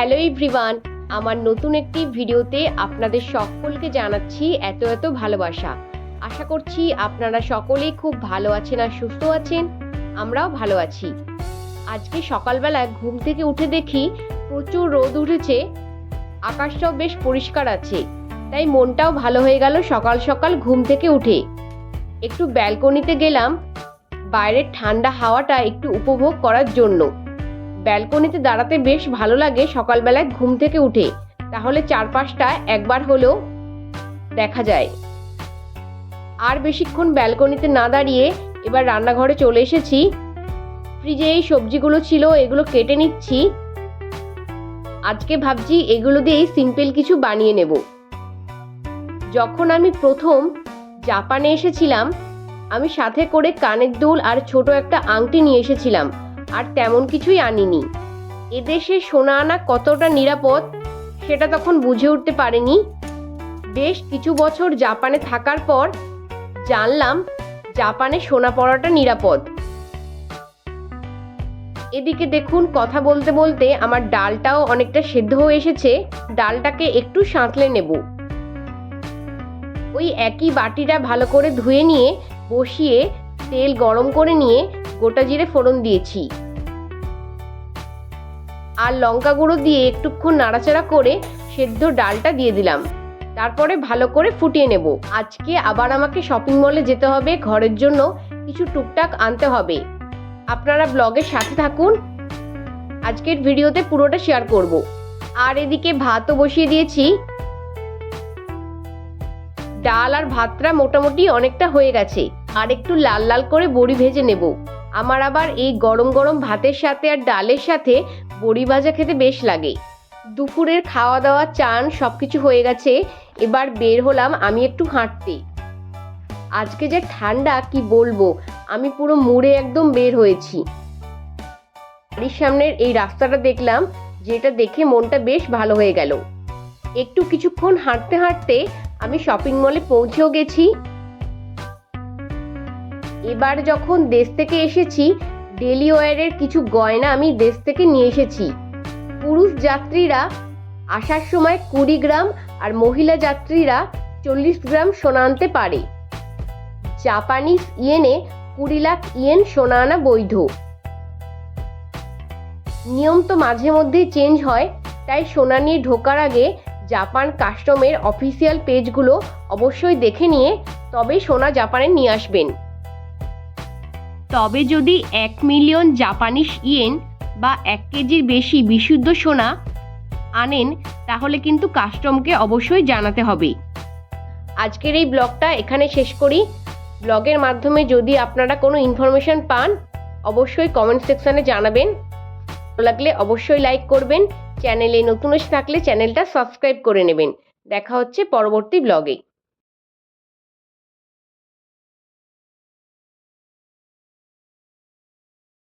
Hello everyone, আমার নতুন একটি ভিডিওতে আপনাদের সকলকে জানাচ্ছি এত এত ভালোবাসা। আশা করছি আপনারা সকলেই খুব ভালো আছেন আর সুস্থ আছেন, আমরাও ভালো আছি। আজকে সকালবেলা ঘুম থেকে উঠে দেখি প্রচুর রোদ উঠেছে, আকাশটাও বেশ পরিষ্কার আছে, তাই মনটাও ভালো হয়ে গেল সকাল সকাল ঘুম থেকে উঠে। একটু ব্যালকনিতে গেলাম, বাইরের ঠান্ডা হাওয়াটা একটু উপভোগ করার জন্য। ব্যালকনিতে দাঁড়াতে বেশ ভালো লাগে সকালবেলায় ঘুম থেকে উঠে। তাহলে চারপাশটা একবার হলেও দেখা যায়। আর বেশিক্ষণ ব্যালকনিতে না দাঁড়িয়ে এবার রান্নাঘরে চলে এসেছি। ফ্রিজে এই সবজিগুলো ছিল, এগুলো কেটে নিচ্ছি। আজকে ভাবছি এগুলো দিয়েই সিম্পল কিছু বানিয়ে নেব। যখন আমি প্রথম জাপানে এসেছিলাম, আমি সাথে করে কানের দুল আর ছোট একটা আংটি নিয়ে এসেছিলাম। আর তেমন কিছুই আনিনি। এদেশে সোনা আনা কতটা নিরাপদ, সেটা তখন বুঝে উঠতে পারেনি। বেশ কিছু বছর জাপানে থাকার পর জানলাম জাপানে সোনা পড়াটা নিরাপদ। এদিকে দেখুন, কথা বলতে বলতে আমার ডালটাও অনেকটা সেদ্ধ হয়ে এসেছে। ডালটাকে একটু সাঁতলে নেব। ওই একই বাটিটা ভালো করে ধুয়ে নিয়ে, বসিয়ে তেল গরম করে নিয়ে গোটা জিরে ফোড়ন দিয়েছি। আর লঙ্কা গুঁড়ো দিয়ে একটুক্ষণ নাড়াচাড়া করে সেদ্ধ ডালটা দিয়ে দিলাম। তারপরে ভালো করে ফুটিয়ে নেব। আজকে আবার আমাকে শপিং মলে যেতে হবে, ঘরের জন্য কিছু টুকটাক আনতে হবে। আপনারা ব্লগের সাথে থাকুন। আজকের ভিডিওতে পুরোটা শেয়ার করব। আর এদিকে ভাতও বসিয়ে দিয়েছি। ডাল আর ভাতটা মোটামুটি অনেকটা হয়ে গেছে। আর একটু লাল লাল করে বড়ি ভেজে নেব। আমার আবার এই গরম গরম ভাতের সাথে আর ডালের সাথে বড়ি ভাজা খেতে বেশ লাগে। দুপুরের খাওয়া দাওয়া চান সব কিছু হয়ে গেছে, এবার বের হলাম আমি একটু হাঁটতে। আজকে যে ঠান্ডা, কি বলব? আমি পুরো মুড়ে একদম বের হয়েছি। বাড়ির সামনের এই রাস্তাটা দেখলাম, যেটা দেখে মনটা বেশ ভালো হয়ে গেল। একটু কিছুক্ষণ হাঁটতে হাঁটতে আমি শপিং মলে পৌঁছেও গেছি। এবার যখন দেশ থেকে এসেছি ডেলি ওয়ারের কিছু গয়না আমি দেশ থেকে নিয়ে এসেছি। পুরুষ যাত্রীরা আসার সময় কুড়ি গ্রাম আর মহিলা যাত্রীরা চল্লিশ গ্রাম সোনা আনতে পারে। জাপানিজ ইয়েনে কুড়ি লাখ ইয়েন সোনা আনা বৈধ। নিয়ম তো মাঝে মধ্যেই চেঞ্জ হয়, তাই সোনা নিয়ে ঢোকার আগে জাপান কাস্টমের অফিসিয়াল পেজগুলো অবশ্যই দেখে নিয়ে তবে সোনা জাপানে নিয়ে আসবেন। তবে যদি এক মিলিয়ন জাপানিস ইয়েন বা এক কেজির বেশি বিশুদ্ধ সোনা আনেন, তাহলে কিন্তু কাস্টমকে অবশ্যই জানাতে হবে। আজকের এই ব্লগটা এখানে শেষ করি। ব্লগের মাধ্যমে যদি আপনারা কোনো ইনফরমেশন পান, অবশ্যই কমেন্ট সেকশানে জানাবেন। ভালো লাগলে অবশ্যই লাইক করবেন। চ্যানেলে নতুন এসে থাকলে চ্যানেলটা সাবস্ক্রাইব করে নেবেন। দেখা হচ্ছে পরবর্তী ব্লগে।